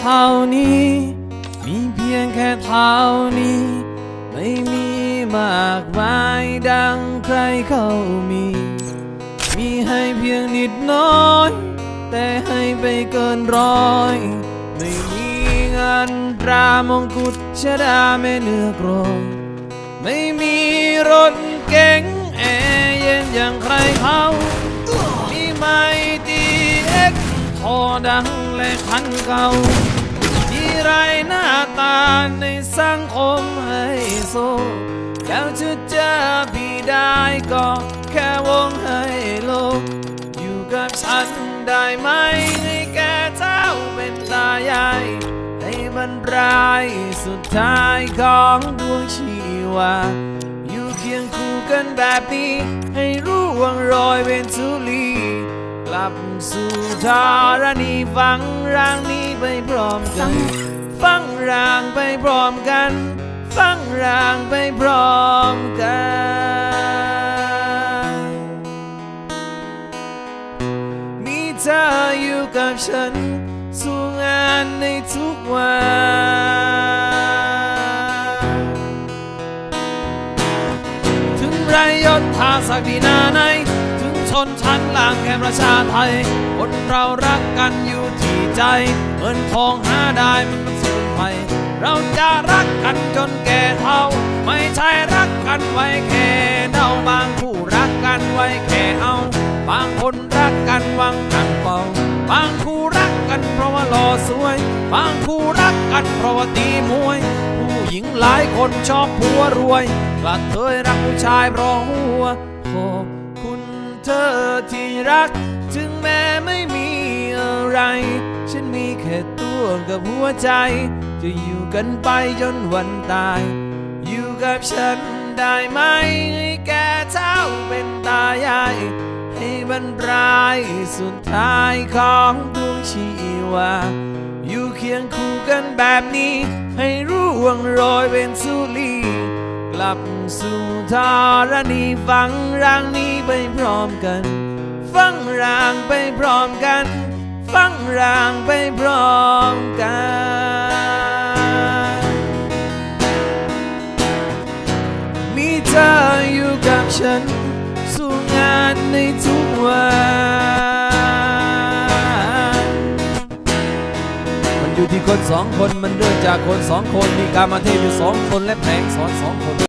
เท่านี้ มีเพียงแค่เท่านี้ ไม่มีมากมายดังใครเขามี มีให้เพียงนิดน้อย แต่ให้ไปเกินร้อย ไม่มีเงินตรามงกุฎชดาแม่เนื้อกรอยไม่มีรถเก๋ง พอดังและคันเก่ามีไรหน้าตาในสังคมให้โซแล้วจะเจอพี่ได้ก็แค่วงให้โลก อยู่กับฉันได้ไหมให้แก่เจ้าเป็นตายายให้บรรปลายสุดท้ายของดวงชีวาอยู่เคียงคู่กันแบบนี้ ให้รู้ว่างรอยเป็นสุลี ลับสู่ธรณีฟังร่างนี้ไปพร้อมกัน ฟังร่างไปพร้อมกัน ฟังร่างไปพร้อมกัน มีเธออยู่กับฉัน สู่งานในทุกวันถึงไรยศทาศักดินาใน ชนชั้นล่างแก่ประชาไทย คนเรารักกันอยู่ที่ใจเงินทองหาได้มันเป็นสูญไปเราจะรักกันจนแก่เท่า ไม่ใช่รักกันไว้แค่เดาบางคู่รักกันไว้แค่เอา บางคนรักกันวังกันเป่า บางคู่รักกันเพราะว่าหล่อสวย บางคู่รักกันเพราะว่าตีมวย ผู้หญิงหลายคนชอบผัวรวยกลัดเคยรักผู้ชายเพราะหัวขอบคุณเธอที่รัก ถึงแม้ไม่มีอะไร ฉันมีแค่ตัวกับหัวใจ จะอยู่กันไปจนวันตาย อยู่กับฉันได้ไหมให้แก่เจ้าเป็นตายายให้บรรปลายสุดท้ายของดวงชีวา อยู่เคียงคู่กันแบบนี้ ให้รู้ว่างรยเป็นสุลี ลับสู่ธรณีฟังร่างนี้ไปพร้อมกัน ฟังร่างไปพร้อมกัน ฟังร่างไปพร้อมกันมีเธออยู่กับฉัน สู่งานในทุกวันมันอยู่ที่คนสองคนมันเริ่มจากคนสองคนมีการมาเทพอยู่สองคนและแผงสอนสองคน